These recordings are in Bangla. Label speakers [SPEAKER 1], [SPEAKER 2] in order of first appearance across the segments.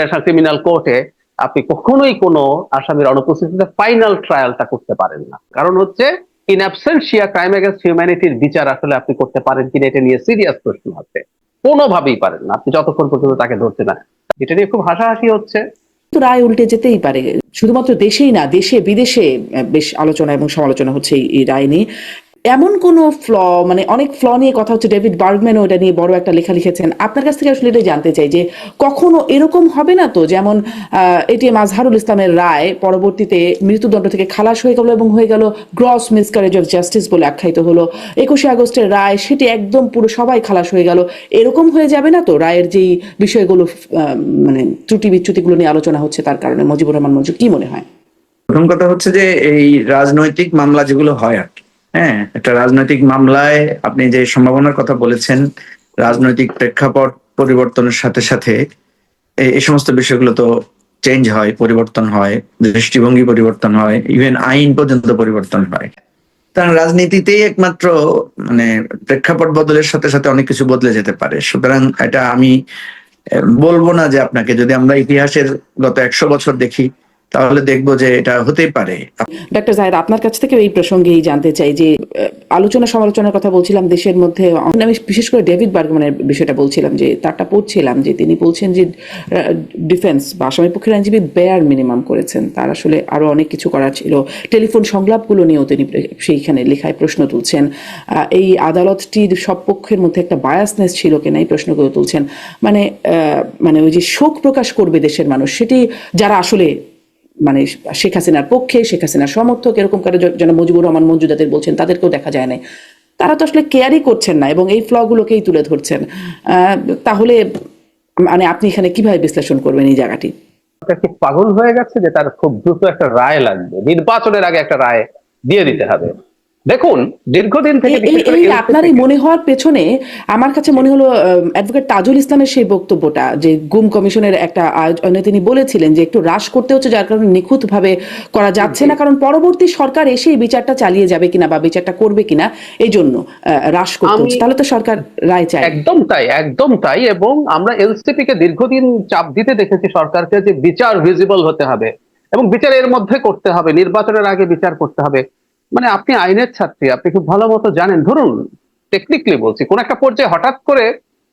[SPEAKER 1] ইন্টারন্যাশনাল ক্রিমিনাল কোর্টে আপনি কখনোই কোনো আসামির অনুপস্থিতিতে ফাইনাল ট্রায়ালটা করতে পারেন না। কারণ হচ্ছে ইন অ্যাবসেন্সিয়া ক্রাইম এগেন্স্ট হিউম্যানিটির বিচার আসলে আপনি করতে পারেন কিনা এটা নিয়ে সিরিয়াস প্রশ্ন আছে। কোনোভাবেই পারেন না। আপনি যতক্ষণ পর্যন্ত তাকে ধরছে না এটা নিয়ে খুব হাসাহাসি হচ্ছে।
[SPEAKER 2] রায় উল্টে যেতেই পারে। শুধুমাত্র দেশেই না দেশে বিদেশে বেশ আলোচনা এবং সমালোচনা হচ্ছে এই রায় নিয়ে। এমন কোন ফ্ল মানে অনেক ফ্ল নিয়ে কথা হচ্ছে ডেভিড বার্গম্যানও এটা নিয়ে বড় একটা লেখা লিখেছেন। আপনার কাছ থেকে আসলে এটা জানতে চাই যে, কখনো এরকম হবে না তো? যেমন এটিএম আজহারুল ইসলামের রায়, পরবর্তীতে মৃত্যুদণ্ড থেকে খালাস হয়ে গেল এবং হয়ে গেল গ্রস মিসকারেজ অফ জাস্টিস বলে আখ্যায়িত হলো। একুশে আগস্টের রায়, সেটি একদম পুরো সবাই খালাস হয়ে গেল। এরকম হয়ে যাবে না তো? রায়ের যেই বিষয়গুলো মানে ত্রুটি বিচ্যুতিগুলো নিয়ে আলোচনা হচ্ছে তার কারণে। মজিবুর রহমান মঞ্জু, কি মনে হয়?
[SPEAKER 3] প্রথম কথা হচ্ছে যে, এই রাজনৈতিক মামলা যেগুলো হয় আর হ্যাঁ একটা রাজনৈতিক মামলায় আপনি যে সম্ভাবনার কথা বলেছেন, রাজনৈতিক প্রেক্ষাপট পরিবর্তনের সাথে সাথে এই- সমস্ত বিষয়গুলো তো চেঞ্জ হয়, পরিবর্তন হয়, দৃষ্টিভঙ্গি পরিবর্তন হয় ইভেন আইন পর্যন্ত পরিবর্তন হয়। কারণ রাজনীতিতেই একমাত্র মানে প্রেক্ষাপট বদলের সাথে সাথে অনেক কিছু বদলে যেতে পারে। সুতরাং এটা আমি বলব না যে আপনাকে, যদি আমরা ইতিহাসের গত একশো বছর দেখি তাহলে দেখব যে এটা হতেই পারে।
[SPEAKER 2] ডাক্তার জাহেদ আপনার কাছ থেকে এই প্রসঙ্গেই জানতে চাই যে আলোচনা সমালোচনার কথা বলছিলাম দেশের মধ্যে, আমি বিশেষ করে ডেভিড বার্গম্যানের বিষয়টা বলছিলাম যে, তারটা পড়ছিলাম যে তিনি বলছেন যে ডিফেন্স বা আসামি পক্ষের আইনজীবী বেয়ার মিনিমাম করেছেন। তার আসলে আরও অনেক কিছু করার ছিল। টেলিফোন সংলাপগুলো নিয়েও তিনি সেইখানে লেখায় প্রশ্ন তুলছেন। এই আদালতটির সব পক্ষের মধ্যে একটা বায়াসনেস ছিল কিনা এই প্রশ্নগুলো তুলছেন। মানে মানে ওই যে শোক প্রকাশ করবে দেশের মানুষ, সেটি যারা আসলে মানে শেখ হাসিনার পক্ষে, শেখ হাসিনার সমর্থক, এরকম কারও যেন মুজিবুর রহমান মঞ্জু যাদের বলছেন, তাদেরকেও দেখা যায় না তারা তো আসলে কেয়ারই করছেন না এবং এই ফ্লগুলোকেই তুলে ধরছেন। তাহলে মানে আপনি এখানে কীভাবে বিশ্লেষণ করবেন এই জায়গাটি?
[SPEAKER 1] পাগল হয়ে গেছে যে তার খুব দ্রুত একটা রায় লাগবে? নির্বাচনের আগে একটা রায় দিয়ে দিতে হবে। দেখুন দীর্ঘদিন থেকে
[SPEAKER 2] আপনার এই মনে হওয়ার পেছনে আমার কাছে মনে হলো অ্যাডভোকেট তাজুল ইসলামের সেই বক্তব্যটা যে গুম কমিশনের একটা আয়োজনে তিনি বলেছিলেন যে একটু হ্রাস করতে হচ্ছে যার কারণে নিখুঁত ভাবে করা যাচ্ছে না কারণ পরবর্তী সরকার এসে এই বিচারটা চালিয়ে যাবে কিনা বা বিচারটা করবে কিনা এই জন্য হ্রাস করতে হচ্ছে। তাহলে তো সরকার রায় চায়।
[SPEAKER 1] একদম তাই একদম তাই এবং আমরা এলসিপি কে দীর্ঘদিন চাপ দিতে দেখেছি সরকারকে যে বিচার ভিজিবল হতে হবে এবং বিচার এর মধ্যে করতে হবে নির্বাচনের আগে বিচার করতে হবে। মানে আপনি আইনের ছাত্রী আপনি খুব ভালো মতো জানেন। ধরুন টেকনিক্যালি বলছি কোন একটা পর্যায়ে হঠাৎ করে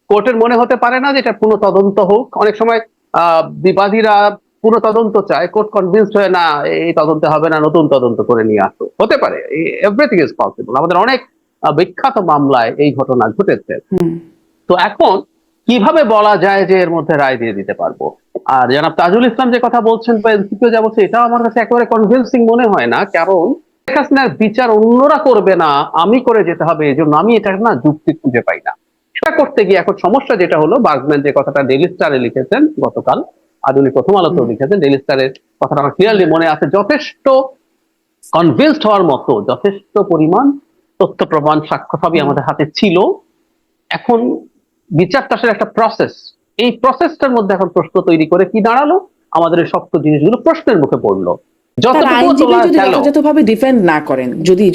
[SPEAKER 1] কোর্টের মনে হতে পারে না যে এটা পুনঃ তদন্ত হোক। অনেক সময় আহ বিবাদীরা পুনঃ তদন্ত চায় কোর্ট কনভিন্সড হয়ে না এই তদন্তে হবে না নতুন তদন্ত করে নিয়ে আসো। হতে পারে এভরিথিং ইজ পসিবল আমাদের অনেক বিখ্যাত মামলায় এই ঘটনা ঘটেছে। তো এখন কীভাবে বলা যায় যে এর মধ্যে রায় দিয়ে দিতে পারব? আর জানাব তাজুল ইসলাম যে কথা বলছেন বা এনসিপিও যা বলছে এটাও আমার কাছে একেবারে কনভিন্সিং মনে হয় না। কারণ শেখ হাসিনার বিচার অন্যরা করবে না আমি করে যেতে হবে এই জন্য আমি এটা না যুক্তি খুঁজে পাই না। সেটা করতে গিয়ে এখন সমস্যা যেটা হলো বার্গম্যান যে কথাটা ডেলি স্টারে লিখেছেন গতকাল আধুনিক প্রথম আলোতেও লিখেছেন ডেলি স্টারের কথাটা আমার ক্লিয়ারলি মনে আছে যথেষ্ট কনভিন্সড হওয়ার মতো যথেষ্ট পরিমাণ তথ্য প্রমাণ সাক্ষ্য সবই আমাদের হাতে ছিল। এখন বিচারটা আসলে একটা প্রসেস এই প্রসেসটার মধ্যে এখন প্রশ্ন তৈরি করে কি দাঁড়াল? আমাদের এই শক্ত জিনিসগুলো প্রশ্নের মুখে পড়ল।
[SPEAKER 2] যথাযথভাবে ডিফেন্ড না করেন যদি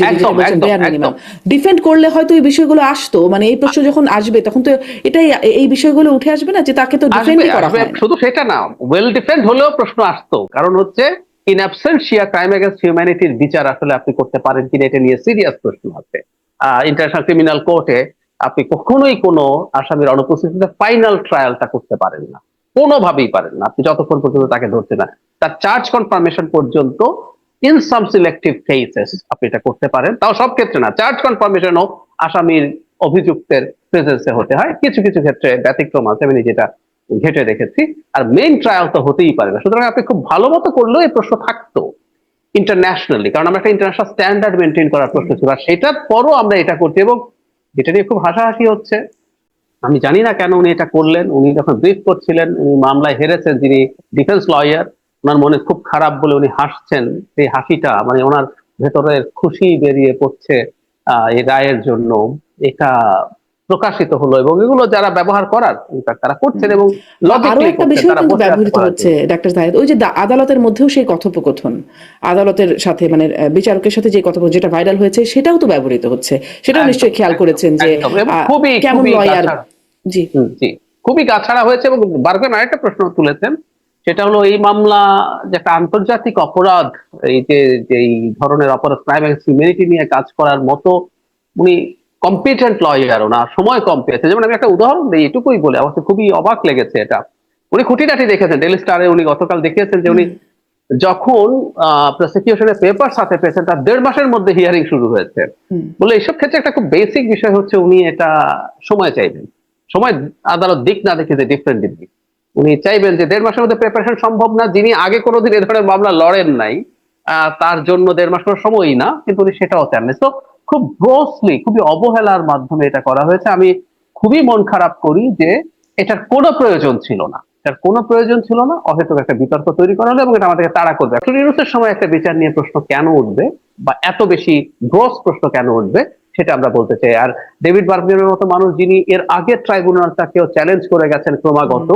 [SPEAKER 2] ডিফেন্ড করলে হয়তো এই বিষয়গুলো আসতো মানে এই প্রশ্ন যখন আসবে তখন তো এটাই এই বিষয়গুলো উঠে আসবে না যে তাকে তো ডিফেন্ডই করা হয়
[SPEAKER 1] শুধু সেটা না ওয়েল ডিফেন্ড হলেও প্রশ্ন আসতো। কারণ হচ্ছে ইন অ্যাবসেন্সিয়া ক্রাইম এগেন্স্ট হিউম্যানিটির বিচার আসলে আপনি করতে পারেন কিনা এটা নিয়ে সিরিয়াস প্রশ্ন আছে। ইন্টারন্যাশনাল ক্রিমিনাল কোর্টে আপনি কখনোই কোনো আসামির অনুপস্থিতিতে ফাইনাল ট্রায়ালটা করতে পারেন না। কোনোভাবেই পারেন না। আপনি যতক্ষণ পর্যন্ত তাকে ধরছে না তার চার্জ কনফার্মেশন পর্যন্ত ইন সাম সিলেক্টিভ কেসেস আপনি এটা করতে পারেন। তাও সব ক্ষেত্রে না চার্জ কনফার্মেশনও আসামির অভিযুক্তের প্রেজেন্সে হতে হয়। কিছু কিছু ক্ষেত্রে ব্যতিক্রম আছে, আমি যেটা ঘেটে দেখেছি। আর মেইন ট্রায়াল তো হতেই পারে না। সুতরাং আপনি খুব ভালো মতো করলেও এই প্রশ্ন থাকতো ইন্টারন্যাশনালি কারণ আমরা একটা ইন্টারন্যাশনাল স্ট্যান্ডার্ড মেনটেন করার প্রশ্ন ছিল। আর সেটার পরও আমরা এটা করছি এবং এটা নিয়ে খুব হাসাহাসি হচ্ছে। আমি জানি না কেন উনি এটা করলেন। উনি যখন ব্রিফ করছিলেন উনি মামলায় হেরেছেন যিনি ডিফেন্স লয়ার ওনার মনে খুব খারাপ বলে উনি হাসছেন। সেই হাসিটা মানে ওনার ভেতরের খুশি বেরিয়ে পড়ছে আহ, এই রায়ের জন্য। এটা প্রকাশিত হলো এবং এগুলো যারা ব্যবহার করার তারা করছেন এবং আরও
[SPEAKER 2] একটা বিষয় কিন্তু ব্যবহৃত হচ্ছে ডাক্তার জাহেদ। ওই যে আদালতের মধ্যেও সেই কথোপকথন আদালতের সাথে মানে বিচারকের সাথে যে কথোপকথন যেটা ভাইরাল হয়েছে সেটাও তো ব্যবহৃত হচ্ছে। সেটাও নিশ্চয়ই খেয়াল করেছেন যে কেমন লয়ার। জি।
[SPEAKER 1] জি। খুবই গাছাড়া হয়েছে এবং বার্গম্যান আরেকটা প্রশ্ন তুলেছেন সেটা হলো এই মামলা যে একটা আন্তর্জাতিক অপরাধ এই যে এই ধরনের অপরাধ ক্রাইম হিউম্যানিটি নিয়ে কাজ করার মতো উনি কম্পিটেন্ট লয়ারও না সময় কম পেয়েছে। যেমন আমি একটা উদাহরণ দিই এটুকুই বলে আমার খুবই অবাক লেগেছে এটা। উনি খুঁটিনাটি দেখেছেন ডেলি স্টারে উনি গতকাল দেখিয়েছেন যে উনি যখন প্রসিকিউশনের পেপার সাথে পেয়েছেন তার দেড় মাসের মধ্যে হিয়ারিং শুরু হয়েছে। বলে এইসব ক্ষেত্রে একটা খুব বেসিক বিষয় হচ্ছে উনি এটা সময় চাইবেন সময় আদালত দিক না দেখে যে ডিফারেন্ট দিক। উনি চাইবেন যে দেড় মাসের মধ্যে প্রিপারেশন সম্ভব না, যিনি আগে কোনোদিন এ ধরনের মামলা লড়েন নাই তার জন্য দেড় মাস কোনো সময়ই না, কিন্তু উনি সেটাও চান তো খুব গ্রোসলি খুবই অবহেলার মাধ্যমে এটা করা হয়েছে। আমি খুবই মন খারাপ করি যে এটার কোনো প্রয়োজন ছিল না। এটার কোনো প্রয়োজন ছিল না, অহেতুক একটা বিতর্ক তৈরি করা হলো এবং এটা আমাদেরকে তাড়া করবে। ইউনুসের সময় একটা বিচার নিয়ে প্রশ্ন কেন উঠবে বা এত বেশি গ্রোস প্রশ্ন কেন উঠবে সেটা আমরা বলতে চাই। আর ডেভিড বার্গের মতো মানুষ যিনি এর আগের ট্রাইব্যুনালটাকেও চ্যালেঞ্জ করে গেছেন ক্রমাগত,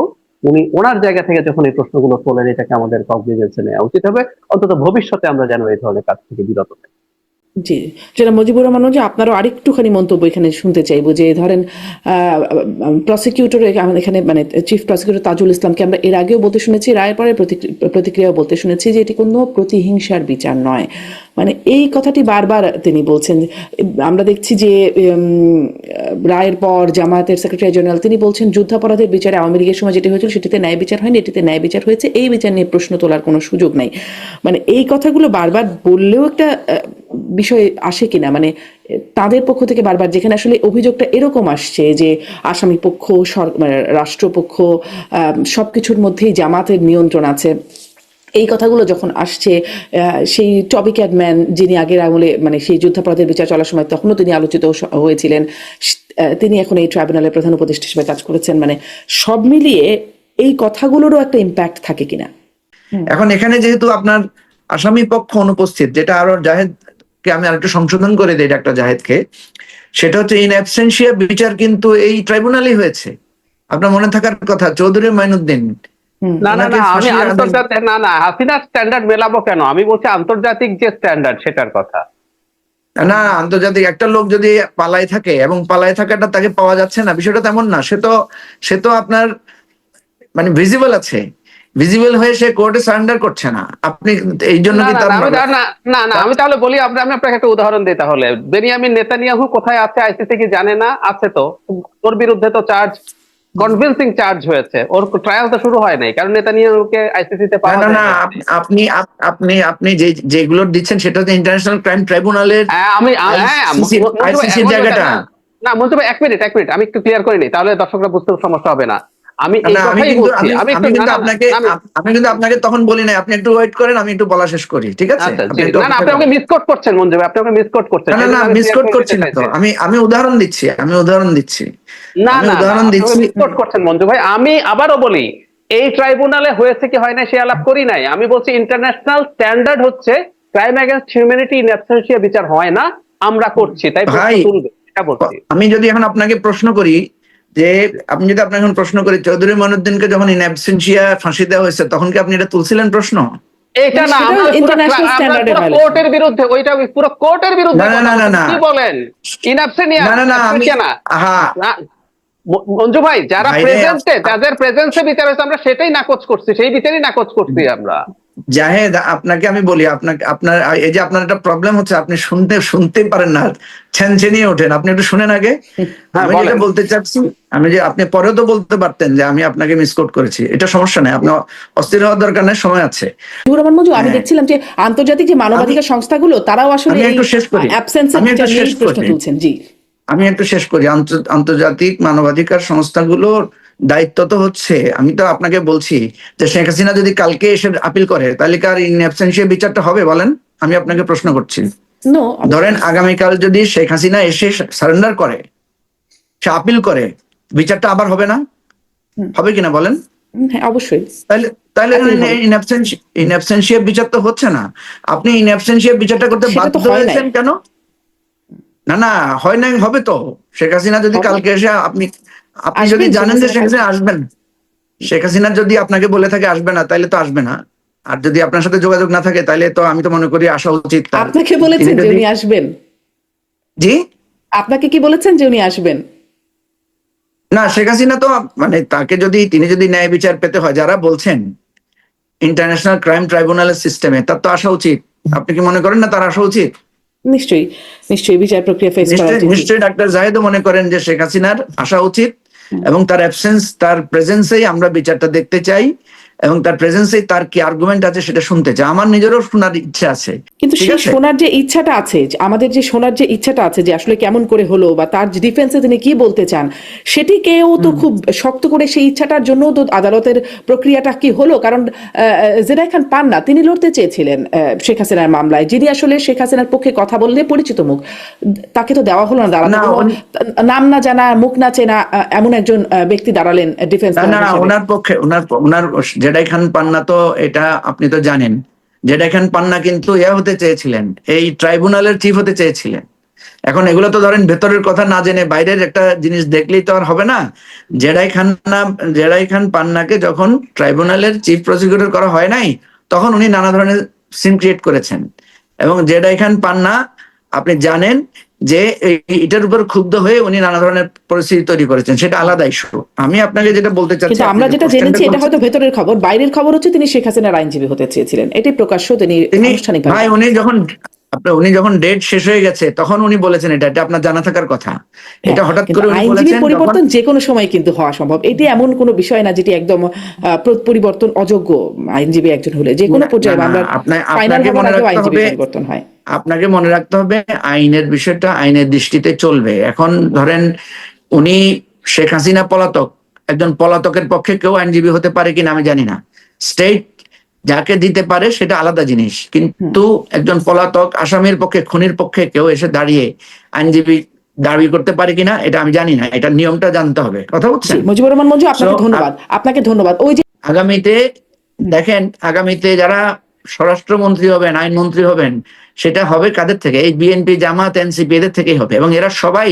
[SPEAKER 1] উনি ওনার জায়গা থেকে যখন এই প্রশ্নগুলো তোলেন, এটাকে আমাদের কগনিজেন্সে নেওয়া উচিত হবে। অন্তত ভবিষ্যতে আমরা যেন এই ধরনের কাজ থেকে বিরত থাকি।
[SPEAKER 2] জি। যেটা মুজিবুর রহমান যে আপনারও আরেকটুখানি মন্তব্য এখানে শুনতে চাইব যে, ধরেন প্রসিকিউটর এখানে মানে চিফ প্রসিকিউটর তাজুল ইসলামকে আমরা এর আগেও বলতে শুনেছি, রায়ের পরে প্রতিক্রি- প্রতিক্রিয়াও বলতে শুনেছি যে, এটি কোনো প্রতিহিংসার বিচার নয়। মানে এই কথাটি বারবার তিনি বলছেন। আমরা দেখছি যে রায়ের পর জামায়াতের সেক্রেটারি জেনারেল তিনি বলছেন, যুদ্ধাপরাধের বিচারে আওয়ামী লীগের সময় যেটি হয়েছিল সেটিতে ন্যায় বিচার হয়নি, এটিতে ন্যায় বিচার হয়েছে, এই বিচার নিয়ে প্রশ্ন তোলার কোনো সুযোগ নাই। মানে এই কথাগুলো বারবার বললেও একটা বিষয় আসে কিনা? মানে তাদের পক্ষ থেকে বারবার যেখানে আসলে অভিযোগটা এরকম আসছে যে, আসামি পক্ষ, সর- মানে রাষ্ট্রপক্ষ সব কিছুর মধ্যেই জামাতের নিয়ন্ত্রণ আছে। এই কথাগুলো যখন আসছে সেই টবি ক্যাডম্যান যিনি আগের আমলে মানে সেই যুদ্ধাপরাধের বিচার চলার সময় তখনও তিনি আলোচিত হয়েছিলেন তিনি এখন এই ট্রাইব্যুনালের প্রধান উপদেষ্টা হিসেবে কাজ করেছেন। মানে সব মিলিয়ে এই কথাগুলোরও একটা ইম্প্যাক্ট থাকে কিনা?
[SPEAKER 3] এখন এখানে যেহেতু আপনার আসামি পক্ষ অনুপস্থিত, যেটা আরও জাহেদকে আমি আরেকটু সংশোধন করে দিই ডাক্তার জাহেদকে, সেটা হচ্ছে ইন অ্যাবসেন্সিয়া বিচার কিন্তু এই ট্রাইব্যুনালই হয়েছে। আপনার মনে থাকার কথা, চৌধুরী মাইনুদ্দিন।
[SPEAKER 1] না না না আমি আন্তর্জাতিক না না হাসিনার স্ট্যান্ডার্ড মেলাবো কেন? আমি বলছি আন্তর্জাতিক যে স্ট্যান্ডার্ড সেটার কথা।
[SPEAKER 3] না আন্তর্জাতিক একটা লোক যদি পালায় থাকে এবং পালায় থাকাটা তাকে পাওয়া যাচ্ছে না বিষয়টা তেমন না। সে তো সে তো আপনার মানে ভিজিবল আছে। ভিজিবল হয়ে সে কোর্টে সারেন্ডার করছে না। আপনি এই জন্য
[SPEAKER 1] না
[SPEAKER 3] কি
[SPEAKER 1] না,
[SPEAKER 3] তার
[SPEAKER 1] না, আমি না আমি তাহলে বলি আপনি আমি আপনাকে একটা উদাহরণ দিই তাহলে। বেনিয়ামিন নেতানিয়াহু কোথায় আছে? আইসিসি কি জানে না? আছে তো। ওর বিরুদ্ধে তো চার্জ কনভিন্সিং চার্জ হয়েছে ওর ট্রায়াল তো শুরু হয় নাই কারণ নেতানিয়াহুকে আইসিসি তে পাওয়া
[SPEAKER 3] না। আপনি আপনি আপনি যে যেগুলো দিচ্ছেন সেটা হচ্ছে ইন্টারন্যাশনাল ক্রাইম ট্রাইব্যুনালের
[SPEAKER 1] আমি আ- হ্যাঁ
[SPEAKER 3] জায়গাটা।
[SPEAKER 1] না, বলতে এক মিনিট এক মিনিট আমি একটু ক্লিয়ার করে নিই তাহলে দর্শকরা বুঝতে সমস্যা হবে না আমি
[SPEAKER 3] আমি কিন্তু আপনাকে
[SPEAKER 1] আমি-
[SPEAKER 3] কিন্তু আপনাকে তখন বলি না আপনি একটু ওয়েট করেন আমি একটু বলা শেষ করি ঠিক আছে?
[SPEAKER 1] আচ্ছা না না আপনি আমাকে মিসকোট করছেন মঞ্জু ভাই আপনি আমাকে মিসকোট করছেন।
[SPEAKER 3] না না
[SPEAKER 1] সেই
[SPEAKER 3] না
[SPEAKER 1] আমি
[SPEAKER 3] মিস কোট
[SPEAKER 1] করে
[SPEAKER 3] না তো। আমি আমি উদাহরণ দিচ্ছি আমি উদাহরণ দিচ্ছি।
[SPEAKER 1] না না
[SPEAKER 3] উদাহরণ দিচ্ছি।
[SPEAKER 1] মিসকোট করছেন মঞ্জু ভাই। আমি আবারও বলি এই ট্রাইব্যুনালে হয়েছে কি হয় না সে আলাপ করি নাই। আমি বলছি ইন্টারন্যাশনাল স্ট্যান্ডার্ড হচ্ছে crime against humanity in absentia বিচার হয় না আমরা করছি। তাই
[SPEAKER 3] ভাই,
[SPEAKER 1] তুলবে
[SPEAKER 3] আমি যদি এখন আপনাকে প্রশ্ন করি যে আপনি যদি আপনাকে এখন প্রশ্ন করি চৌধুরী মনুদ্দিনকে যখন ইন অ্যাবসেন্সিয়া ফাঁসি দেওয়া হয়েছে তখন কি আপনি এটা তুলছিলেন প্রশ্ন
[SPEAKER 1] এটা না। কোর্টের বিরুদ্ধে ওইটা পুরো কোর্টের বিরুদ্ধে
[SPEAKER 3] না, না, না, না। না।
[SPEAKER 1] কি বলেন ইনঅ্যাবসেনিয়া
[SPEAKER 3] না না না
[SPEAKER 1] না
[SPEAKER 3] হ্যাঁ
[SPEAKER 1] মঞ্জু ভাই যারা
[SPEAKER 3] ভাই রে,
[SPEAKER 1] প্রেজেন্টে যাদের প্রেজেন্সে বিচার হয়েছে আমরা সেটাই নাকচ করছি সেই বিচারই নাকচ করছি আমরা
[SPEAKER 3] জাহেদ আপনাকে আমি বলি আপনাকে আপনার এই যে আপনার একটা প্রবলেম হচ্ছে আপনি শুনতে শুনতে পারেন না। ছেনছেনিয়ে ওঠেন। আপনি একটু শুনেন আগে।
[SPEAKER 1] হ্যাঁ,
[SPEAKER 3] আমি যেটা বলতে চাচ্ছি আমি যে আপনি পরেও তো বলতে পারতেন যে আমি আপনাকে মিসকোট করেছি। এটা সমস্যা নেই আপনার অস্থির হওয়ার দরকার নেই সময় আছে।
[SPEAKER 2] রহমান আমি
[SPEAKER 3] হ্যাঁ।
[SPEAKER 2] দেখছিলাম যে আন্তর্জাতিক যে মানবাধিকার সংস্থাগুলো তারাও আসলে
[SPEAKER 3] আমি একটু শেষ করি।
[SPEAKER 2] অ্যাবসেন্স
[SPEAKER 3] আমি একটু শেষ করি।
[SPEAKER 2] জি।
[SPEAKER 3] আমি একটু শেষ করি। আন্তর্জাতিক মানবাধিকার সংস্থাগুলোর দায়িত্ব তো হচ্ছে। আমি তো আপনাকে বলছি যে শেখ হাসিনা যদি কালকে এসে আপিল করে তাহলে কার ইন অ্যাবসেন্সিয়া বিচারটা হবে বলেন? আমি আপনাকে প্রশ্ন করছি। ধরেন আগামীকাল যদি শেখ হাসিনা এসে সারেন্ডার করে সে আপিল করে বিচারটা আবার হবে না? হবে কিনা বলেন?
[SPEAKER 2] হ্যাঁ অবশ্যই।
[SPEAKER 3] তাহলে তাহলে। ইন অ্যাবসেন্সিয়া বিচার তো হচ্ছে না। আপনি ইন অ্যাবসেন্সিয়া বিচারটা করতে বাধ্য হয়েছেন কেন? না না হয় নাই হবে তো। শেখ হাসিনা যদি কালকে এসে আপনি আপনি যদি জানেন যে শেখ হাসিনা আসবেন। শেখ হাসিনা যদি আপনাকে বলে থাকে আসবে না তাহলে তো আসবে না। আর যদি আপনার সাথে যোগাযোগ না থাকে তাহলে তো আমি তো মনে করি আসা উচিত।
[SPEAKER 2] আপনাকে বলেছেন যে উনি আসবেন।
[SPEAKER 3] জি?
[SPEAKER 2] আপনাকে কি বলেছেন যে উনি আসবেন?
[SPEAKER 3] না শেখ হাসিনা তো মানে তাকে যদি তিনি যদি ন্যায় বিচার পেতে হয় যারা বলছেন ইন্টারন্যাশনাল ক্রাইম ট্রাইব্যুনালের সিস্টেমে তার তো আসা উচিত। আপনি কি মনে করেন না তার আসা উচিত?
[SPEAKER 2] নিশ্চয়ই নিশ্চয়ই বিচার প্রক্রিয়া ফেস করা
[SPEAKER 3] নিশ্চয়ই ডাক্তার জাহেদও মনে করেন যে শেখ হাসিনার আসা উচিত এবং তার অ্যাবসেন্স তার প্রেজেন্সেই আমরা বিচারটা দেখতে চাই। এবং তার প্রেজেন্সেই তার কি আর্গুমেন্ট আছে সেটা শুনতে চাই। আমার নিজেরও শোনার ইচ্ছা আছে।
[SPEAKER 2] কিন্তু সেই শোনার যে ইচ্ছাটা আছে আমাদের যে শোনার যে ইচ্ছাটা আছে যে আসলে কেমন করে হলো বা তার ডিফেন্সে তিনি কি বলতে চান সেটিকেও তো খুব শক্ত করে সেই ইচ্ছাটার জন্য তো আদালতের প্রক্রিয়াটা কি হলো? কারণ জেরাই খান পান্না তিনি লড়তে চেয়েছিলেন শেখ হাসিনার মামলায়। যিনি আসলে শেখ হাসিনার পক্ষে কথা বললে পরিচিত মুখ তাকে তো দেওয়া হলো না
[SPEAKER 3] না, উনি-
[SPEAKER 2] নাম না জানা মুখ না চেনা এমন একজন ব্যক্তি দাঁড়ালেন ডিফেন্স
[SPEAKER 3] না না ওনার পক্ষে ওনার ওনার জেডাই খান পান্না তো এটা আপনি তো জানেন। জেডাই খান পান্না কিন্তু ইয়া হতে চেয়েছিলেন, এই ট্রাইব্যুনালের চিফ হতে চেয়েছিলেন। এখন এগুলো তো ধরেন ভেতরের কথা না জেনে বাইরের একটা জিনিস দেখলেই তো আর হবে না। জেডাই খান না জেডাই খান পান্নাকে যখন ট্রাইব্যুনালের চিফ প্রসিকিউটর করা হয় নাই, তখন উনি নানা ধরনের সিন ক্রিয়েট করেছেন। এবং জেডাই খান পান্না আপনি জানেন যে এটার উপর ক্ষুব্ধ হয়ে উনি নানা ধরনের পরিস্থিতি তৈরি করেছেন সেটা আলাদা ইস্যু আমি আপনাকে যেটা বলতে চাচ্ছি
[SPEAKER 2] আমরা যেটা জেনেছি এটা হয়তো ভেতরের খবর বাইরের খবর হচ্ছে তিনি শেখ হাসিনার আইনজীবী হতে চেয়েছিলেন। এটি প্রকাশ্য তিনি
[SPEAKER 3] ভাই উনি যখন আপনার উনি যখন ডেট শেষ হয়ে গেছে তখন উনি বলেছেন এটা এটা আপনার জানা থাকার কথা। এটা হঠাৎ করে উনি
[SPEAKER 2] হ্যাঁ,
[SPEAKER 3] বলেছেন
[SPEAKER 2] পরিবর্তন যে কোনো সময় কিন্তু হওয়া সম্ভব। এটি এমন কোনো বিষয় না যেটি একদম পরিবর্তন অযোগ্য আইনজীবী একজন হলে। যে কোনো পর্যায়ে আমরা ফাইনাল
[SPEAKER 3] আপনাকে মনে রাখতে হবে-
[SPEAKER 2] পরিবর্তন হয়।
[SPEAKER 3] আপনাকে মনে রাখতে হবে আইনের বিষয়টা আইনের দৃষ্টিতে চলবে। এখন ধরেন উনি শেখ হাসিনা পলাতক একজন পলাতকের পক্ষে কেউ আইনজীবী হতে পারে কিনা আমি জানি না। স্টেট যাকে দিতে পারে সেটা আলাদা জিনিস। কিন্তু একজন পলাতক আসামির পক্ষে খুনির পক্ষে কেউ এসে দাঁড়িয়ে আইনজীবী দাবি করতে পারে কিনা এটা আমি জানি না। এটা নিয়মটা জানতে হবে। কথা
[SPEAKER 2] জি,
[SPEAKER 3] বুঝছেন
[SPEAKER 2] মুজিবুর রহমান মঞ্জু আপনাকে ধন্যবাদ। আপনাকে ধন্যবাদ। ওই যে
[SPEAKER 3] আগামীতে দেখেন আগামীতে যারা স্বরাষ্ট্রমন্ত্রী হবেন আইনমন্ত্রী হবেন সেটা হবে কাদের থেকে? এই বিএনপি জামাত এনসিপি এদের থেকেই হবে। এবং এরা সবাই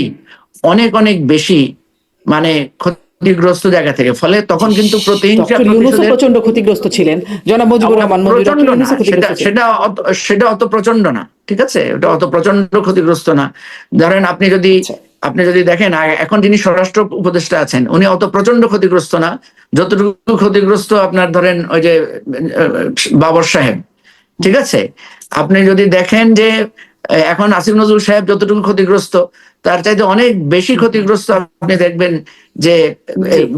[SPEAKER 3] অনেক অনেক বেশি মানে ক্ষতিগ্রস্ত জায়গা থেকে। ফলে তখন কিন্তু প্রতিহিংসা
[SPEAKER 2] প্রচণ্ড ক্ষতিগ্রস্ত ছিলেন। জনাব মুজিবুর রহমান
[SPEAKER 3] সেটা সেটা অত- প্রচণ্ড না ঠিক আছে? ওটা অত প্রচণ্ড ক্ষতিগ্রস্ত না। ধরেন আপনি যদি
[SPEAKER 2] আচ্ছা।
[SPEAKER 3] আপনি যদি দেখেন এখন যিনি স্বরাষ্ট্র উপদেষ্টা আছেন উনি অত প্রচণ্ড ক্ষতিগ্রস্ত না। যতটুকু ক্ষতিগ্রস্ত আপনার ধরেন ওই যে বাবর সাহেব ঠিক আছে? আপনি যদি দেখেন যে এখন আসিফ নজরুল সাহেব যতটুকু ক্ষতিগ্রস্ত তার চাইতে অনেক বেশি ক্ষতিগ্রস্ত আপনি দেখবেন যে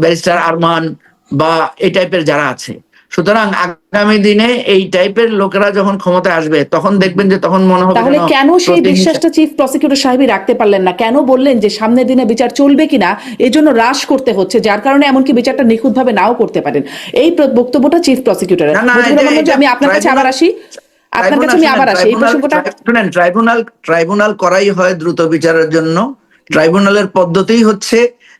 [SPEAKER 3] ব্যারিস্টার আরমান বা এই টাইপের যারা আছে। সুতরাং আগামী দিনে এই টাইপের লোকেরা যখন ক্ষমতায় আসবে তখন দেখবেন যে তখন মনে হবে
[SPEAKER 2] তাহলে কেন সেই বিশ্বাসটা চিফ প্রসিকিউটর সাহেবই রাখতে পারলেন না? কেন বললেন যে সামনের দিনে বিচার চলবে কিনা? এই জন্য হ্রাস করতে হচ্ছে যার কারণে এমনকি বিচারটা নিখুঁতভাবে নাও করতে পারেন। এই বক্তব্যটা চিফ প্রসিকিউটরের
[SPEAKER 3] এটা
[SPEAKER 2] আমি আপনার কাছে আবার আসি। আপনার কাছে আমি আবার আসি এই প্রসঙ্গটা
[SPEAKER 3] শুনেন ট্রাইব্যুনাল ট্রাইব্যুনাল করাই হয় দ্রুত বিচারের জন্য। ট্রাইব্যুনালের পদ্ধতিই হচ্ছে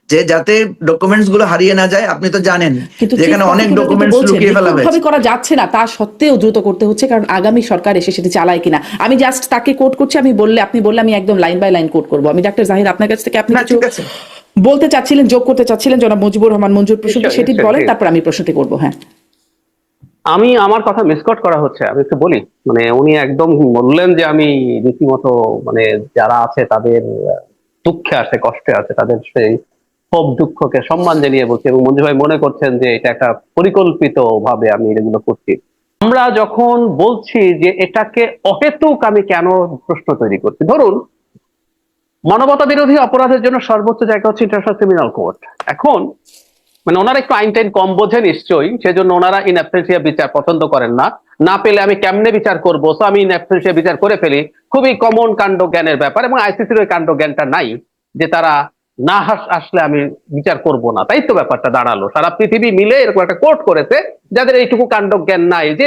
[SPEAKER 3] যে যাতে ডকুমেন্টসগুলো হারিয়ে না যায় আপনি তো জানেন যেখানে অনেক ডকুমেন্টস লুকিয়ে ফেলা হয়েছে।
[SPEAKER 2] করা যাচ্ছে না তা সত্ত্বেও দ্রুত করতে হচ্ছে কারণ আগামী সরকার এসে সেটি চালায় কিনা। আমি জাস্ট তাকে কোট করছি আমি বললে আপনি বললে আমি একদম লাইন বাই লাইন কোট করব। আমি ডাক্তার জাহির আপনার কাছ থেকে আপনি কিছু
[SPEAKER 3] ঠিক আছে।
[SPEAKER 2] বলতে চাচ্ছিলেন যোগ করতে চাচ্ছিলেন জনাব মুজিবুর রহমান মঞ্জুর প্রসঙ্গে সেটি বলেন তারপর আমি প্রশ্নটি করব হ্যাঁ।
[SPEAKER 1] আমি আমার কথা মিসকট করা হচ্ছে, আমি একটু বলি মানে উনি একদম বললেন যে আমি রীতিমতো মানে যারা আছে তাদের দুঃখে আছে, কষ্টে আছে, তাদের সেই ক্ষোভ, দুঃখকে সম্মান জানিয়ে বলছি এবং মঞ্জু ভাই মনে করছেন যে এটা একটা পরিকল্পিত ভাবে আমি এগুলো করছি। আমরা যখন বলছি যে এটাকে অহেতুক আমি কেন প্রশ্ন তৈরি করছি, ধরুন মানবতা বিরোধী অপরাধের জন্য সর্বোচ্চ জায়গা হচ্ছে ইন্টারন্যাশনাল ক্রিমিনাল কোর্ট এখন মানে ওনারা একটু আইন টাইন কম বোঝে নিশ্চয়ই, সেজন্য ওনারা ইন অ্যাবসেন্সিয়া বিচার পছন্দ করেন না। না পেলে আমি কেমনে বিচার করব? তো আমি ইন অ্যাবসেন্সিয়া বিচার করে ফেলি। খুবই কমন কাণ্ড জ্ঞানের ব্যাপার এবং আইসিসির ওই কাণ্ড জ্ঞানটা নাই, যে তারা না আসলে আমি বিচার করব না। তাই তো ব্যাপারটা দাঁড়াল। সারা পৃথিবী মিলে এরকম একটা কোর্ট করেছে, যাদের এইটুকু কাণ্ড জ্ঞান নাই, যে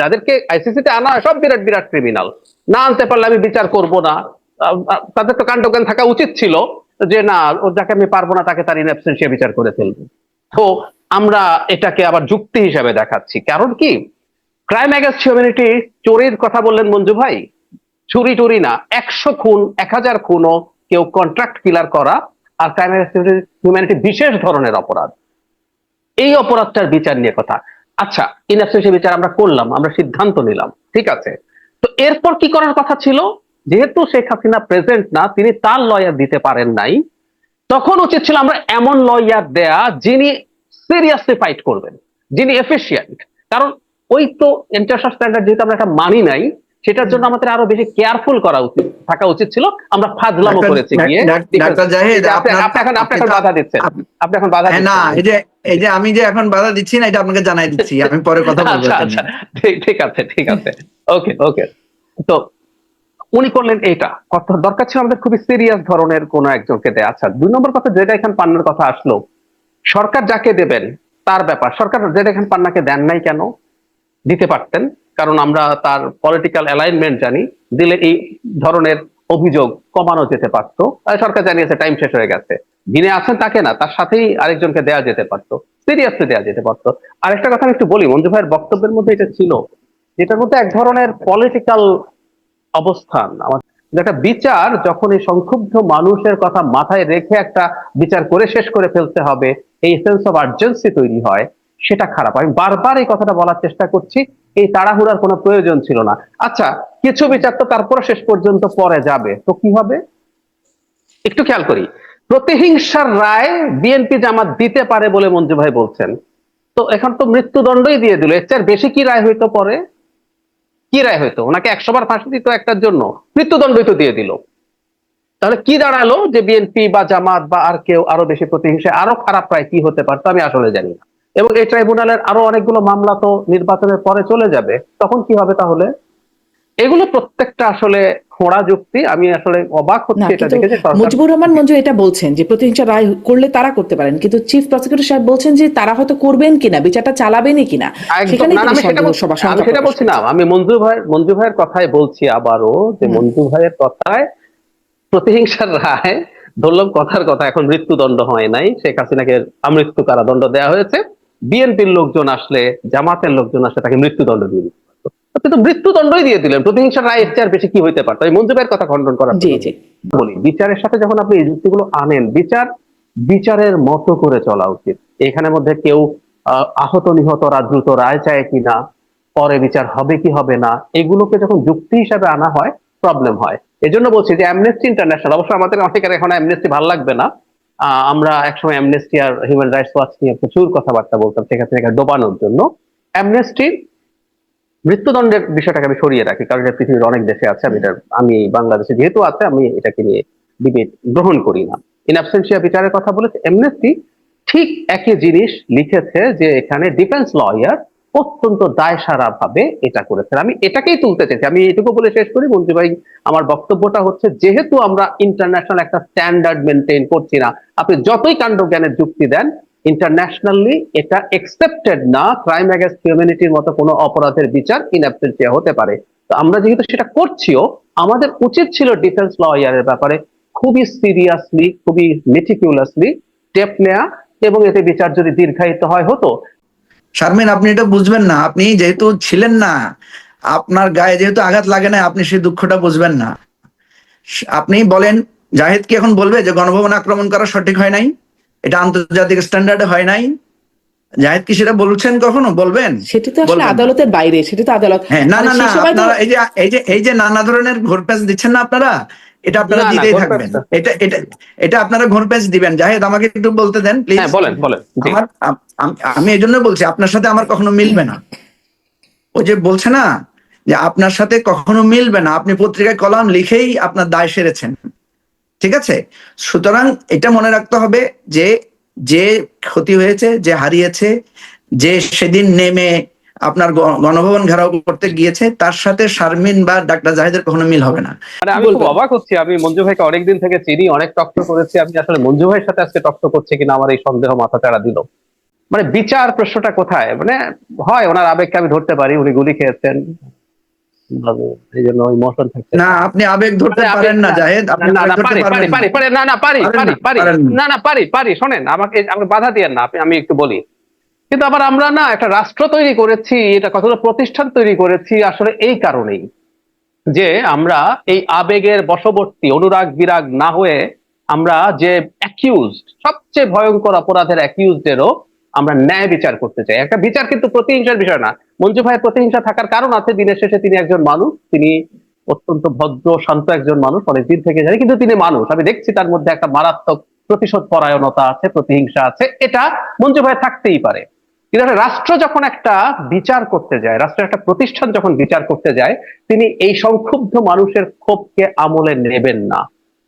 [SPEAKER 1] যাদেরকে আইসিসিতে আনা সব বিরাট বিরাট ক্রিমিনাল না আনতে পারলে আমি বিচার করব না। তাদের তো কাণ্ড জ্ঞান থাকা উচিত ছিল। যে না ও যাকে আমি পারব না, তাকে তার ইন বিচার করে ফেলব। তো আমরা এটাকে আবার যুক্তি হিসাবে দেখাচ্ছি। কারণ কি? ক্রাইম অ্যাগেন্স্ট হিউম্যানিটি চোরের কথা বললেন মঞ্জু ভাই। চুরি টুরি না, একশো খুন, এক হাজার খুনও কেউ কন্ট্রাক্ট কিলার করা আর ক্রাইম অ্যাগেন্স্ট হিউম্যানিটি বিশেষ ধরনের অপরাধ। এই অপরাধটার বিচার নিয়ে কথা। আচ্ছা ইনঅ্যাবসেন্সি বিচার আমরা করলাম, আমরা সিদ্ধান্ত নিলাম। ঠিক আছে? তো এরপর কি করার কথা ছিল? যেহেতু শেখ হাসিনা প্রেজেন্ট না তিনি তার লয়ার দিতে পারেন নাই তখন উচিত ছিল আমরা এমন লয়ার দেয়া যিনি সিরিয়াসলি ফাইট করবেন যিনি এফিসিয়েন্ট কারণ ওই তো ইন্টারন্যাশনাল স্ট্যান্ডার্ড যেহেতু আমরা একটা মানি নাই সেটার জন্য আমাদের আরও বেশি কেয়ারফুল করা উচিত থাকা উচিত ছিল। আমরা ফাজলামো করেছি গিয়ে আপনি এখন আপনি এখন বাধা দিচ্ছেন। আপনি এখন বাধা
[SPEAKER 3] হ্যাঁ, না এই যে এই যে আমি যে এখন বাধা দিচ্ছি না এটা আপনাকে জানাই দিচ্ছি আমি পরে কথা বলব
[SPEAKER 1] আচ্ছা আচ্ছা ঠিক আছে ঠিক আছে। ওকে ওকে তো উনি করলেন এটা। কথা দরকার ছিল আমাদের খুবই সিরিয়াস ধরনের কোন একজনকে দেয়া। আচ্ছা দুই নম্বর কথা, যেটা এখান পান্নার কথা আসলো, সরকার যাকে দেবেন, তার ব্যাপার। সরকার যেটা এখান পান্নাকে দেন নাই কেন? দিতে পারতেন, কারণ আমরা তার পলিটিক্যাল অ্যালাইনমেন্ট জানি, দিলে এই ধরনের অভিযোগ কমানো যেতে পারতো। সরকার জানিয়েছে টাইম শেষ হয়ে গেছে। যিনি আছেন তাকে না, তার সাথেই আরেকজনকে দেয়া যেতে পারতো। সিরিয়াসলি দেয়া যেতে পারতো। আরেকটা কথা আমি একটু বলি, মঞ্জু ভাইয়ের বক্তব্যের মধ্যে এটা ছিল, যেটার মধ্যে এক ধরনের পলিটিক্যাল অবস্থান। একটা বিচার, যখন এই সংক্ষুব্ধ মানুষের কথা মাথায় রেখে একটা বিচার করে শেষ করে ফেলতে হবে, এই সেন্স অফ আর্জেন্সি তৈরি হয়, সেটা খারাপ। আমি বারবার এই কথাটা বলার চেষ্টা করছি, এই তাড়াহুড়ার কোনো প্রয়োজন ছিল না। আচ্ছা কিছু বিচার তো তারপরে শেষ পর্যন্ত পরে যাবে। তো কি হবে? একটু খেয়াল করি। প্রতিহিংসার রায় বিএনপি জামাত দিতে পারে বলে মঞ্জু ভাই বলছেন। তো এখন তো মৃত্যুদণ্ডই দিয়ে দিল। এর চেয়ে বেশি কি রায় হইতো পরে? কি রায় হইতো? ওনাকে একশো বার ফাঁসি দিত একটার জন্য। মৃত্যুদণ্ডই তো দিয়ে দিল। তাহলে কি দাঁড়াল যে বিএনপি বা জামাত বা আর কেউ আরও বেশি প্রতিহিংসা, আরও খারাপ প্রায় কি হতে পারতো? আমি আসলে জানি না। এবং এই ট্রাইব্যুনালের আরও অনেকগুলো মামলা তো নির্বাচনের পরে চলে যাবে। তখন কি হবে তাহলে? এগুলো প্রত্যেকটা আসলে খোঁড়া যুক্তি আমি আসলে অবাক হচ্ছি এটা দেখে যে
[SPEAKER 2] মুজিবুর রহমান মঞ্জু এটা বলছেন যে প্রতিহিংসা রায় করলে তারা করতে পারেন কিন্তু চিফ প্রসিকিউটর সাহেব বলছেন যে তারা হয়তো করবেন কিনা বিচারটা চালাবেনই কিনা সেখানে
[SPEAKER 1] আমি সেটা বলছি- আমি সেটা বলছি না। আমি মঞ্জু ভাই মঞ্জু ভাইয়ের কথাই বলছি আবারও যে। মঞ্জু ভাইয়ের কথায় প্রতিহিংসার রায় ধরলাম কথার কথা এখন মৃত্যুদণ্ড হয় নাই। শেখ হাসিনাকে আমৃত্যু কারাদণ্ড দেওয়া হয়েছে। বিএনপির লোকজন আসলে জামাতের লোকজন আসলে তাকে মৃত্যুদণ্ড দিয়ে পারতো কিন্তু মৃত্যুদণ্ডই দিয়ে দিলেন। প্রতিহিংসার রায় এর চেয়ে বেশি কি হইতে পারতো এই মঞ্জু কথা খণ্ডন করার
[SPEAKER 2] জি জি।
[SPEAKER 1] বলি বিচারের সাথে যখন আপনি এই যুক্তিগুলো আনেন বিচার বিচারের মতো করে চলা উচিত। এখানের মধ্যে কেউ আহত নিহতরা দ্রুত রায় চায় কিনা পরে বিচার হবে কি হবে না এগুলোকে যখন যুক্তি হিসাবে আনা হয় প্রবলেম হয়। এজন্য বলছি যে অ্যামনেস্টি ইন্টারন্যাশনাল অবশ্য আমাদের অনেকের এখন অ্যামনেস্টি ভালো লাগবে না। আহ, আমরা একসময় অ্যামনেস্টি আর হিউম্যান রাইটস ওয়াচ নিয়ে প্রচুর কথাবার্তা বলতাম সেখানে থেকে ডোবানোর জন্য। অ্যামনেস্টি মৃত্যুদণ্ডের বিষয়টাকে আমি সরিয়ে রাখি, কারণ এটা পৃথিবীর অনেক দেশে আছে, আমি এটা আমি বাংলাদেশে যেহেতু আছে, আমি এটাকে নিয়ে ডিবেট গ্রহণ করি না। ইন অ্যাবসেন্সিয়া বিচারের কথা বলেছে এমনেস্টি ঠিক একই জিনিস লিখেছে যে এখানে ডিফেন্স লয়ার অত্যন্ত দায়সারা ভাবে এটা করেছেন। আমি এটাকেই তুলতে চাইছি, আমি এটুকু বলে শেষ করি, মন্ত্রী ভাই, আমার বক্তব্যটা হচ্ছে যেহেতু আমরা ইন্টারন্যাশনাল একটা স্ট্যান্ডার্ড মেনটেন করছি না, আপনি যতই কাণ্ড জ্ঞানের যুক্তি দেন ইন্টারন্যাশনালি এটা একসেপ্টেড না। ক্রাইম অ্যাগেন্স্ট হিউম্যানিটির মতো কোনো অপরাধের বিচার ইন অ্যাবসেন্সিয়া হতে পারে। তো আমরা যেহেতু সেটা করছিও, আমাদের উচিত ছিল ডিফেন্স লয়ারের ব্যাপারে খুবই সিরিয়াসলি খুবই মেটিকুলাসলি স্টেপ নেওয়া এবং এতে বিচার যদি দীর্ঘায়িত হয় হতো।
[SPEAKER 3] শারমিন, আপনি এটা বুঝবেন না। আপনি যেহেতু ছিলেন না, আপনার গায়ে যেহেতু আঘাত লাগে না, আপনি সেই দুঃখটা বুঝবেন না। আপনি বলেন, জাহেদ কি এখন বলবে যে গণভবন আক্রমণ করা সঠিক হয় নাই? এটা আন্তর্জাতিক স্ট্যান্ডার্ডে হয় নাই। জাহেদ কি সেটা বলছেন কখনো? বলবেন?
[SPEAKER 2] সেটি তো আসলে আদালতের বাইরে সেটি তো আদালত
[SPEAKER 3] হ্যাঁ না না
[SPEAKER 2] মানে
[SPEAKER 3] না আপনারা এই যে এই যে এই যে নানা ধরনের ঘোরপ্যাচ দিচ্ছেন না আপনারা? এটা আপনারা দিতেই থাকবেন। এটা এটা এটা আপনারা ঘোরপ্যাচ দিবেন। জাহেদ আমাকে একটু বলতে দেন প্লিজ
[SPEAKER 1] হ্যাঁ বলেন বলেন
[SPEAKER 3] আমার আমি এই জন্য বলছি আপনার সাথে আমার কখনো মিলবে না। ওই যে বলছে না যে আপনার সাথে কখনো মিলবে না। আপনি পত্রিকায় কলাম লিখেই আপনার দায় সেরেছেন। ঠিক আছে? সুতরাং এটা মনে রাখতে হবে যে যে ক্ষতি হয়েছে যে হারিয়েছে যে সেদিন নেমে আপনার গণভবন ঘেরাও করতে গিয়েছে তার সাথে শারমিন বা ডাক্তার জাহিদের কখনো মিল হবে না।
[SPEAKER 1] মানে আমি খুব অবাক হচ্ছি। আমি মঞ্জু ভাইকে অনেকদিন থেকে চিনি অনেক টক্ট করেছি। আমি আসলে মঞ্জু ভাইয়ের সাথে আজকে টক্ট করছে কিনা আমার এই সন্দেহ মাথা চাড়া দিল। মানে বিচার প্রশ্নটা কোথায়? মানে হয় ওনার আবেগকে আমি ধরতে পারি উনি গুলি খেয়েছেন। এই জন্য ইমোশন থাকছে
[SPEAKER 3] না আপনি আবেগ ধরতে পারেন না জাহেদ আপনি
[SPEAKER 1] না, না, পারি, পারি, পারি, পারি, না, না, পারি, পারি, পারি।
[SPEAKER 3] না।
[SPEAKER 1] না, না, পারি, পারি, শোনেন, আমাকে আমাকে বাধা দিয়েন না, আপনি- আমি একটু বলি। কিন্তু আবার আমরা না একটা রাষ্ট্র তৈরি করেছি এটা কতগুলো প্রতিষ্ঠান তৈরি করেছি আসলে এই কারণেই যে আমরা এই আবেগের বশবর্তী অনুরাগ বিরাগ না হয়ে আমরা যে অ্যাকিউজড সবচেয়ে ভয়ঙ্কর অপরাধের অ্যাকিউজদেরও আমরা ন্যায় বিচার করতে চাই। একটা বিচার কিন্তু প্রতিহিংসার বিষয় না। মঞ্জু ভাইয়ের প্রতিহিংসা থাকার কারণ আছে, দিনের শেষে তিনি একজন মানুষ, তিনি অত্যন্ত ভদ্র, শান্ত একজন মানুষ অনেকদিন থেকে জানি, কিন্তু তিনি মানুষ। আমি দেখছি তার মধ্যে একটা মারাত্মক প্রতিশোধ পরায়ণতা আছে, প্রতিহিংসা আছে, এটা মঞ্জু ভাই থাকতেই পারে। কিন্তু রাষ্ট্র যখন একটা বিচার করতে যায়, রাষ্ট্রের একটা প্রতিষ্ঠান যখন বিচার করতে যায়, তিনি এই সংক্ষুব্ধ মানুষের ক্ষোভকে আমলে নেবেন না।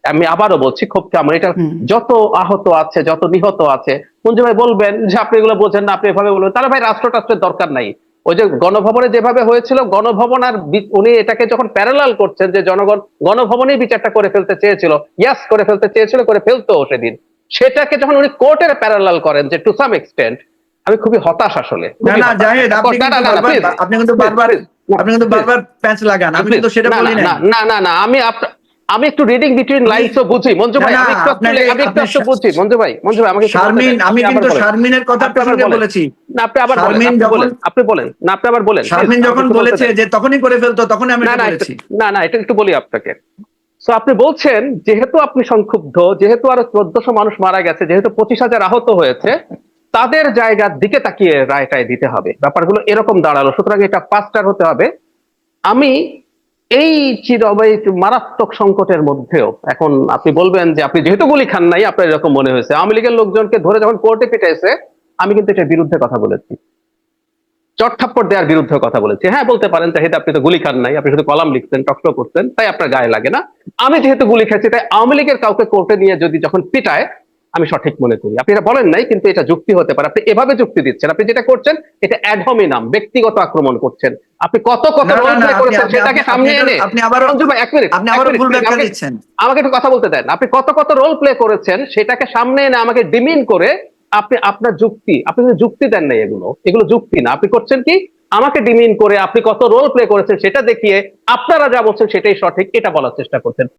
[SPEAKER 1] আমি আবারও বলছি ক্ষোভকে আমলে এটা যত আহত আছে যত নিহত আছে মঞ্জু ভাই বলবেন যে আপনি এগুলো বোঝেন না আপনি এভাবে বলবেন। তাহলে ভাই রাষ্ট্র টাষ্ট্রের দরকার নাই। ওই যে গণভবনে যেভাবে হয়েছিল গণভবন আর উনি এটাকে যখন প্যারালাল করছেন যে জনগণ গণভবনেই বিচারটা করে ফেলতে চেয়েছিল ইয়াস করে ফেলতে চেয়েছিল করে ফেলতো সেদিন। সেটাকে যখন উনি কোর্টের প্যারালাল করেন যে টু সাম এক্সটেন্ট আমি খুবই হতাশ আসলে।
[SPEAKER 3] না। জাহেদ আপনি কিন্তু বারবার আপনি কিন্তু বারবার প্যাঁচ লাগান আমি কিন্তু সেটা বলি
[SPEAKER 1] না,
[SPEAKER 3] না
[SPEAKER 1] না আমি আপ- আমি একটু রিডিং বিটুইন লাইনস বুঝি। মঞ্জু ভাই আমি একটু আমি একটু বুঝি। মঞ্জু ভাই মঞ্জু ভাই আমাকে
[SPEAKER 3] শারমিন আমি কিন্তু শারমিনের কথা প্রসঙ্গে বলেছি।
[SPEAKER 1] না আপনি আবার
[SPEAKER 3] শারমিন
[SPEAKER 1] বলেন আপনি বলেন। না আপনি আবার বলেন।
[SPEAKER 3] শারমিন যখন বলেছে যে তখনই করে ফেলতো তখনই আমি বলেছি।
[SPEAKER 1] না না এটা একটু বলি আপনাকে। তো আপনি বলছেন যেহেতু আপনি সংক্ষুব্ধ যেহেতু আরও চোদ্দশো মানুষ মারা গেছে যেহেতু পঁচিশ হাজার আহত হয়েছে তাদের জায়গার দিকে তাকিয়ে রায়টায় দিতে হবে। ব্যাপারগুলো এরকম দাঁড়াল। সুতরাং এটা ফাস্টার হতে হবে। আমি এই চিরবয় মারাত্মক সংকটের মধ্যেও এখন আপনি বলবেন যে আপনি যেহেতু গুলি খান নাই, আপনার এরকম মনে হয়েছে। আওয়ামী লীগের লোকজনকে ধরে যখন কোর্টে পিটাইছে, আমি কিন্তু এটার বিরুদ্ধে কথা বলেছি। চটথাপ্পড় দেওয়ার বিরুদ্ধে কথা বলেছি। হ্যাঁ বলতে পারেন তাহিদ আপনি তো গুলি খান নাই, আপনি শুধু কলাম লিখতেন টকশো করছেন তাই আপনার গায়ে লাগে না। আমি যেহেতু গুলি খেয়েছি, তাই আওয়ামী লীগের কাউকে কোর্টে নিয়ে যদি যখন পিটায়, আমি সঠিক মনে করি। আপনি এটা বলেন নাই, কিন্তু এটা যুক্তি হতে পারে। আপনি এভাবে যুক্তি দিচ্ছেন, আপনি যেটা করছেন, এটা অ্যাডহমিনাম ব্যক্তিগত আক্রমণ করছেন। আপনি কত কত করেছেন সেটাকে সামনে এনে।
[SPEAKER 3] আপনি
[SPEAKER 1] আবার ভাই, এক মিনিট
[SPEAKER 3] আপনি
[SPEAKER 1] আবার
[SPEAKER 3] ভুল ব্যাখ্যা
[SPEAKER 1] আমাকে-
[SPEAKER 3] দিচ্ছেন।
[SPEAKER 1] আমাকে একটু কথা বলতে দেন। আপনি কত কত রোল প্লে করেছেন সেটাকে সামনে এনে আমাকে ডিমিন করে আপনি আপনার যুক্তি আপনি যদি যুক্তি দেন না এগুলো এগুলো যুক্তি না। আপনি করছেন কি? আমাকে ডিমিন করে আপনি কত রোল প্লে করেছেন সেটা দেখিয়ে আপনারা যা বলছেন সেটাই সঠিক এটা বলার চেষ্টা করছেন।